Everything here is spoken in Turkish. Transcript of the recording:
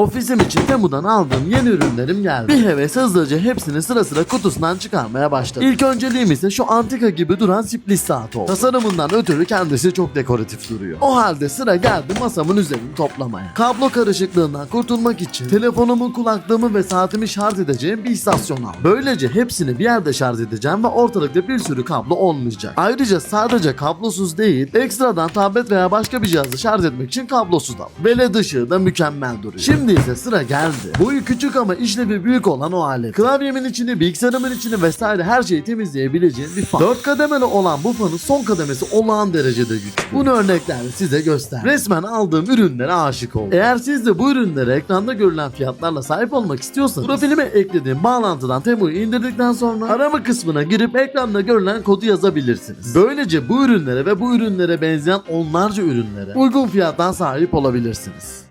Ofisim için Temu'dan aldığım yeni ürünlerim geldi. Bir heves hızlıca hepsini sıra sıra kutusundan çıkarmaya başladım. İlk önceliğim ise şu antika gibi duran siplis saat oldu. Tasarımından ötürü kendisi çok dekoratif duruyor. O halde sıra geldi masamın üzerini toplamaya. Kablo karışıklığından kurtulmak için telefonumun kulaklığımı ve saatimi şarj edeceğim bir istasyon aldım. Böylece hepsini bir yerde şarj edeceğim ve ortalıkta bir sürü kablo olmayacak. Ayrıca sadece kablosuz değil, ekstradan tablet veya başka bir cihazı şarj etmek için kablosuz aldım. Ve led ışığı da mükemmel duruyor. Şimdi ise sıra geldi. Boyu küçük ama işlevi büyük olan o alet. Klavyemin içini, bilgisayarımın içini vesaire her şeyi temizleyebileceğim bir fan. 4 kademeli olan bu fanın son kademesi olağan derecede güçlü. Bunu örneklerle size göster. Resmen aldığım ürünlere aşık oldum. Eğer siz de bu ürünlere ekranda görülen fiyatlarla sahip olmak istiyorsanız profilime eklediğim bağlantıdan Temu'yu indirdikten sonra arama kısmına girip ekranda görülen kodu yazabilirsiniz. Böylece bu ürünlere ve bu ürünlere benzeyen onlarca ürünlere uygun fiyattan sahip olabilirsiniz.